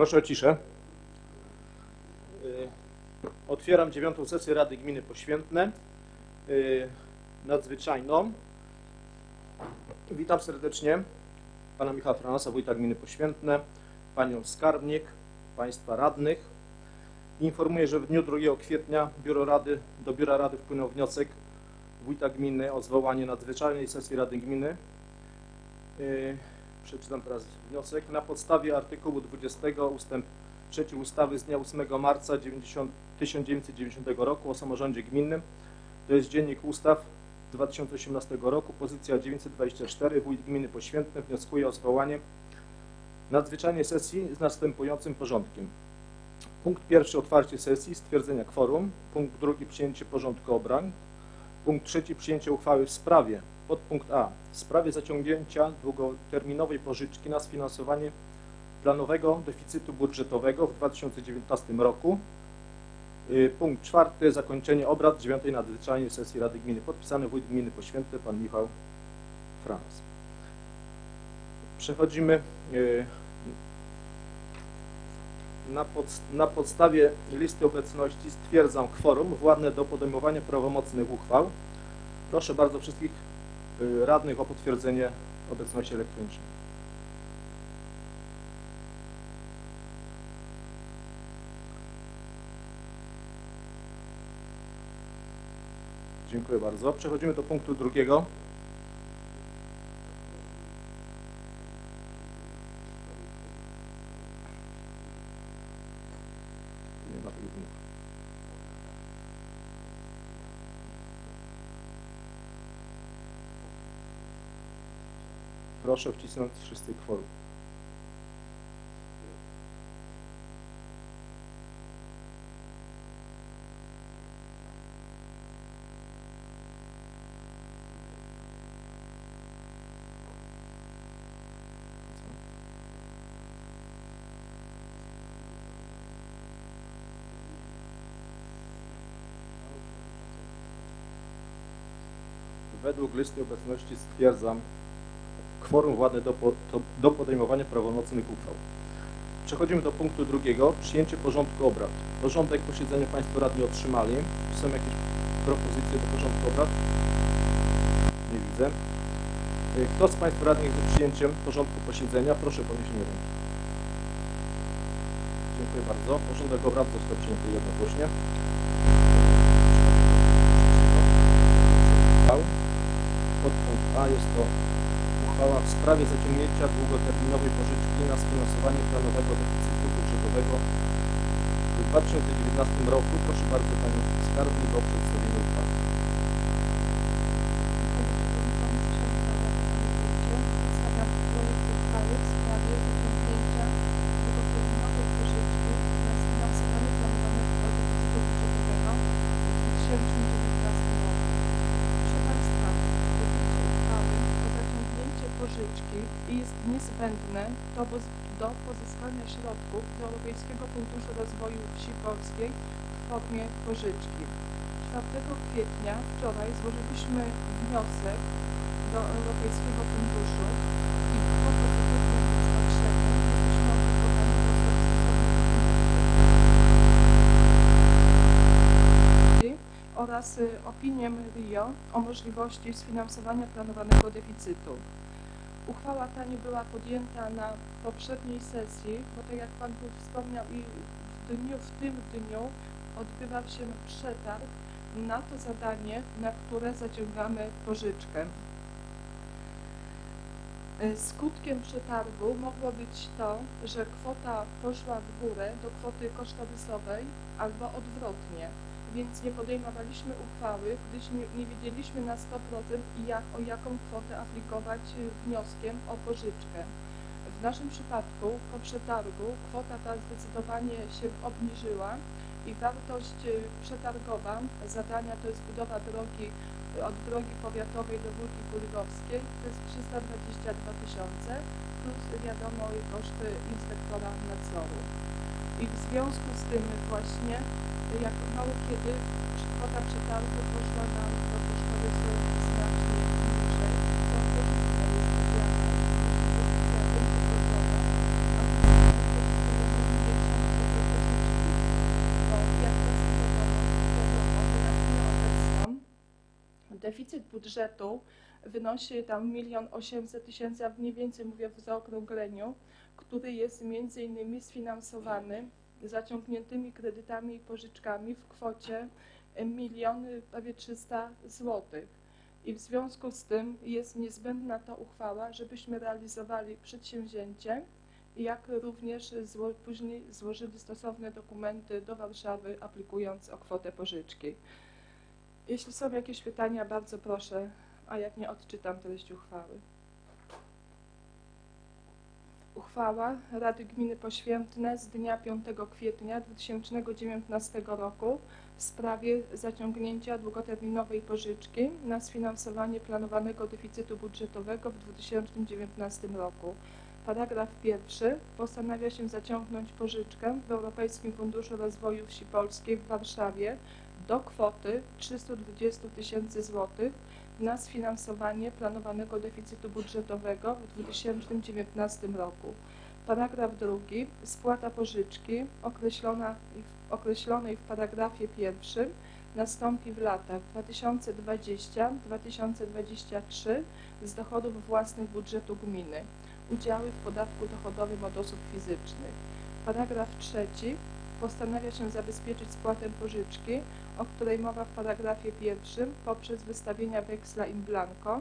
Proszę o ciszę. Y, Otwieram dziewiątą sesję Rady Gminy Poświętne, y, nadzwyczajną. Witam serdecznie pana Michała Franasa, wójta gminy Poświętne, panią skarbnik, państwa radnych. Informuję, że w dniu 2 kwietnia biuro rady, do biura rady wpłynął wniosek wójta gminy o zwołanie nadzwyczajnej sesji Rady Gminy. Przeczytam teraz wniosek. Na podstawie artykułu 20 ustęp 3 ustawy z dnia 8 marca 90, 1990 roku o samorządzie gminnym, to jest Dziennik Ustaw 2018 roku, pozycja 924, Wójt Gminy Poświętne wnioskuje o zwołanie nadzwyczajnej sesji z następującym porządkiem. Punkt pierwszy otwarcie sesji, stwierdzenia kworum. Punkt drugi przyjęcie porządku obrad. Punkt trzeci przyjęcie uchwały w sprawie. Podpunkt A. W sprawie zaciągnięcia długoterminowej pożyczki na sfinansowanie planowego deficytu budżetowego w 2019 roku. Y, Punkt czwarty. Zakończenie obrad dziewiątej nadzwyczajnej sesji Rady Gminy. Podpisany wójt gminy Poświęte, pan Michał Frans. Przechodzimy y, na, na podstawie listy obecności stwierdzam kworum władne do podejmowania prawomocnych uchwał. Proszę bardzo wszystkich y, radnych o potwierdzenie obecności elektronicznej. Dziękuję bardzo. Przechodzimy do punktu drugiego. Proszę wcisnąć wszyscy kworum. Według listy obecności stwierdzam kworum władne do, do podejmowania prawomocnych uchwał. Przechodzimy do punktu drugiego. Przyjęcie porządku obrad. Porządek posiedzenia Państwo radni otrzymali. Są jakieś propozycje do porządku obrad? Nie widzę. Y, Kto z Państwa radnych jest za przyjęciem porządku posiedzenia? Proszę o podniesienie ręki. Dziękuję bardzo. Porządek obrad został przyjęty jednogłośnie. Podpunkt A jest to uchwała w sprawie zaciągnięcia długoterminowej pożyczki na sfinansowanie planowego deficytu budżetowego w 2019 roku. Proszę bardzo Panią Skarbnik o przedstawienie pożyczki jest niezbędne do, do pozyskania środków do Europejskiego Funduszu Rozwoju Wsi Polskiej w formie pożyczki. 4 kwietnia wczoraj złożyliśmy wniosek do Europejskiego Funduszu i po pozytywnym rozpatrzeniu jesteśmy oczekiwani do oraz y, opinię RIO o możliwości sfinansowania planowanego deficytu. Uchwała ta nie była podjęta na poprzedniej sesji, bo tak jak Pan tu wspomniał i w dniu, w tym dniu odbywał się przetarg na to zadanie, na które zaciągamy pożyczkę. Y, Skutkiem przetargu mogło być to, że kwota poszła w górę do kwoty kosztorysowej albo odwrotnie, więc nie podejmowaliśmy uchwały, gdyż nie, nie wiedzieliśmy na 100% jak, o jaką kwotę aplikować y, wnioskiem o pożyczkę. W naszym przypadku po przetargu kwota ta zdecydowanie się obniżyła i wartość y, przetargowa zadania to jest budowa drogi y, od drogi powiatowej do Górki Kurgowskiej to jest 322 tysiące plus wiadomo koszty inspektora nadzoru. I w związku z tym właśnie jak mało kiedy szkoda przetargu pozwala nam dopuszczać swoją znacznie to korzystna jest wiara, a deficyt budżetu wynosi tam 1 800 tysięcy, a mniej więcej mówię w zaokrągleniu, który jest między innymi sfinansowany zaciągniętymi kredytami i pożyczkami w kwocie miliony prawie 300 złotych. I w związku z tym jest niezbędna ta uchwała, żebyśmy realizowali przedsięwzięcie, jak również zło, później złożyli stosowne dokumenty do Warszawy, aplikując o kwotę pożyczki. Jeśli są jakieś pytania, bardzo proszę, a jak nie odczytam treść uchwały. Uchwała Rady Gminy Poświętne z dnia 5 kwietnia 2019 roku w sprawie zaciągnięcia długoterminowej pożyczki na sfinansowanie planowanego deficytu budżetowego w 2019 roku. Paragraf pierwszy. Postanawia się zaciągnąć pożyczkę w Europejskim Funduszu Rozwoju Wsi Polskiej w Warszawie do kwoty 320 tysięcy złotych na sfinansowanie planowanego deficytu budżetowego w 2019 roku. Paragraf drugi. Spłata pożyczki określona, określonej w paragrafie pierwszym nastąpi w latach 2020-2023 z dochodów własnych budżetu gminy. Udziały w podatku dochodowym od osób fizycznych. Paragraf trzeci. Postanawia się zabezpieczyć spłatę pożyczki, o której mowa w paragrafie pierwszym poprzez wystawienia weksla in blanco.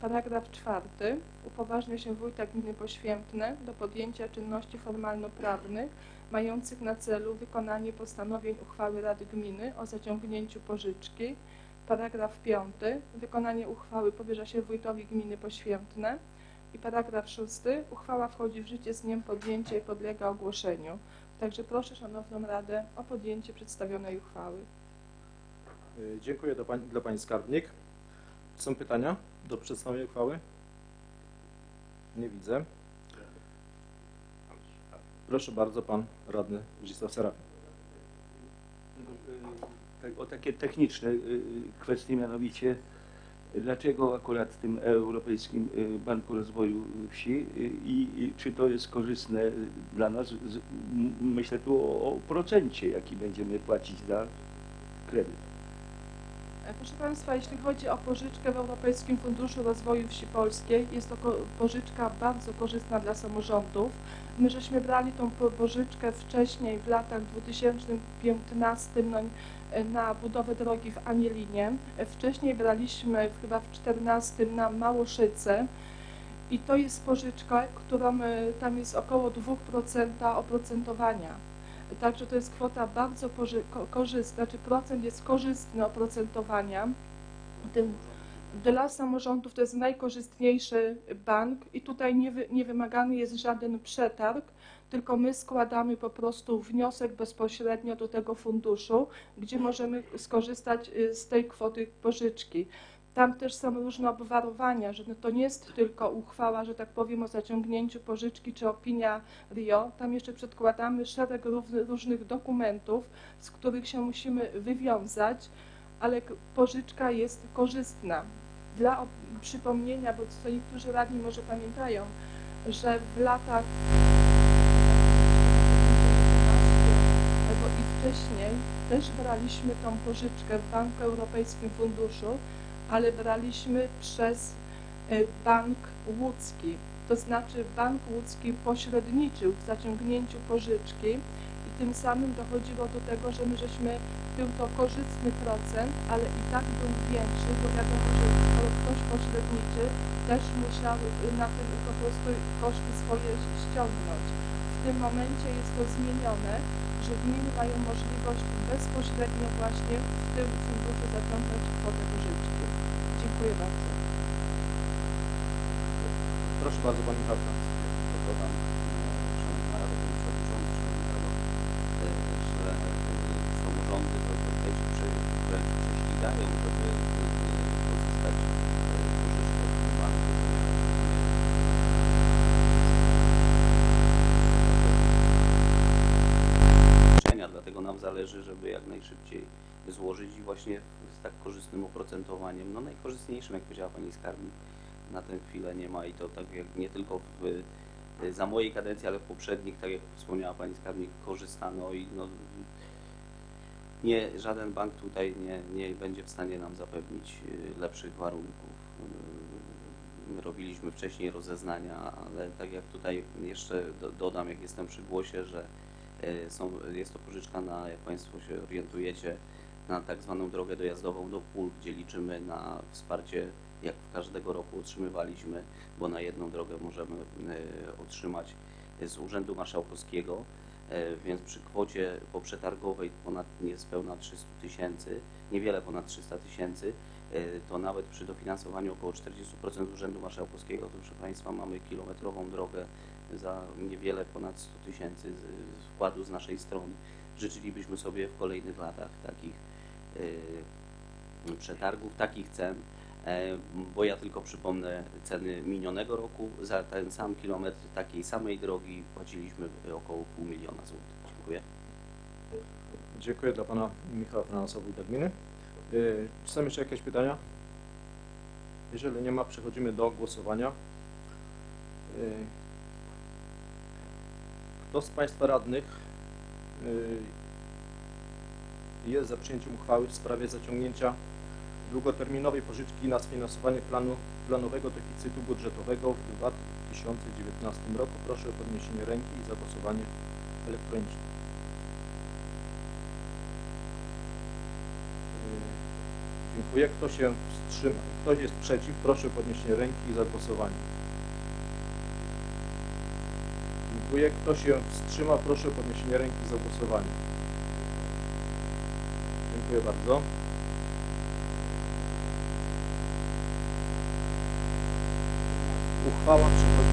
Paragraf czwarty. Upoważnia się wójta gminy Poświętne do podjęcia czynności formalno-prawnych mających na celu wykonanie postanowień uchwały Rady Gminy o zaciągnięciu pożyczki. Paragraf piąty. Wykonanie uchwały powierza się wójtowi gminy Poświętne. I paragraf szósty. Uchwała wchodzi w życie z dniem podjęcia i podlega ogłoszeniu. Także proszę Szanowną Radę o podjęcie przedstawionej uchwały. Y, Dziękuję do pani, dla Pani Skarbnik. Są pytania do przedstawienia uchwały? Nie widzę. Proszę bardzo, Pan Radny Zdzisław Serafin. Tak, o takie techniczne y, kwestie, mianowicie dlaczego akurat w tym Europejskim y, Banku Rozwoju Wsi y, i, czy to jest korzystne dla nas? Myślę tu o procencie, jaki będziemy płacić za kredyt. E, Proszę Państwa, jeśli chodzi o pożyczkę w Europejskim Funduszu Rozwoju Wsi Polskiej, jest to pożyczka bardzo korzystna dla samorządów. My żeśmy brali tą po- pożyczkę wcześniej, w latach 2015 no, e, na budowę drogi w Anielinie. E, Wcześniej braliśmy chyba w 2014 na Małoszyce. I to jest pożyczka, którą tam jest około 2% oprocentowania. Także to jest kwota bardzo korzystna, czy procent jest korzystny oprocentowania. Dla samorządów to jest najkorzystniejszy bank i tutaj nie, wy, nie wymagany jest żaden przetarg, tylko my składamy po prostu wniosek bezpośrednio do tego funduszu, gdzie możemy skorzystać y, z tej kwoty pożyczki. Tam też są różne obwarowania, że no to nie jest tylko uchwała, że tak powiem, o zaciągnięciu pożyczki czy opinia RIO. Tam jeszcze przedkładamy szereg róż- różnych dokumentów, z których się musimy wywiązać, ale pożyczka jest korzystna. Dla przypomnienia, bo co niektórzy radni może pamiętają, że w latach albo i wcześniej też braliśmy tą pożyczkę w Banku Europejskim Funduszu, ale braliśmy przez e, Bank Łódzki. To znaczy Bank Łódzki pośredniczył w zaciągnięciu pożyczki i tym samym dochodziło do tego, że my żeśmy, był to korzystny procent, ale i tak był większy, bo wiadomo, że ktoś pośredniczy, też musiał y, na tym po prostu koszty swoje ściągnąć. W tym momencie jest to zmienione, że gminy mają możliwość bezpośrednio właśnie w tym funduszu zaciągnąć kwotę pożyczki. Dziękuję bardzo. Proszę bardzo, Pan Michał Franc. Dodam, Szanowna Rado, Panie Przewodniczący, Szanowna Rado, że e, samorządy wręcz prześcigają, żeby e, pozyskać pożyczkę w tym banku. ponieważ Dlatego nam zależy, żeby jak najszybciej złożyć i właśnie z tak korzystnym oprocentowaniem, no najkorzystniejszym, jak powiedziała Pani Skarbnik, na tę chwilę nie ma i to tak jak nie tylko w y, za mojej kadencji, ale w poprzednich, tak jak wspomniała Pani Skarbnik, korzystano i no, nie, żaden bank tutaj nie, nie będzie w stanie nam zapewnić y, lepszych warunków. Y, My robiliśmy wcześniej rozeznania, ale tak jak tutaj jeszcze do, dodam, jak jestem przy głosie, że są, jest to pożyczka na, jak Państwo się orientujecie, na tak zwaną drogę dojazdową do pól, gdzie liczymy na wsparcie, jak każdego roku otrzymywaliśmy, bo na jedną drogę możemy y, otrzymać z Urzędu Marszałkowskiego, e, więc przy kwocie poprzetargowej ponad niespełna 300 tysięcy, niewiele ponad 300 tysięcy, e, to nawet przy dofinansowaniu około 40% z Urzędu Marszałkowskiego, to proszę Państwa mamy kilometrową drogę za niewiele ponad 100 tysięcy wkładu z naszej strony. Życzylibyśmy sobie w kolejnych latach takich e, przetargów, takich cen, E, bo ja tylko przypomnę ceny minionego roku. Za ten sam kilometr takiej samej drogi płaciliśmy około pół miliona złotych. Dziękuję. Dziękuję dla pana Michała Franasa, wójta gminy. Y, Czy są jeszcze jakieś pytania? Jeżeli nie ma, przechodzimy do głosowania. Y, Kto z Państwa radnych y, jest za przyjęciem uchwały w sprawie zaciągnięcia długoterminowej pożyczki na sfinansowanie planu, planowego deficytu budżetowego w 2019 roku? Proszę o podniesienie ręki i zagłosowanie elektroniczne. Y, Dziękuję. Kto się wstrzyma? Kto jest przeciw? Proszę o podniesienie ręki i zagłosowanie. Dziękuję. Kto się wstrzyma? Proszę o podniesienie ręki i zagłosowanie. Dziękuję bardzo. Uchwała przechodzi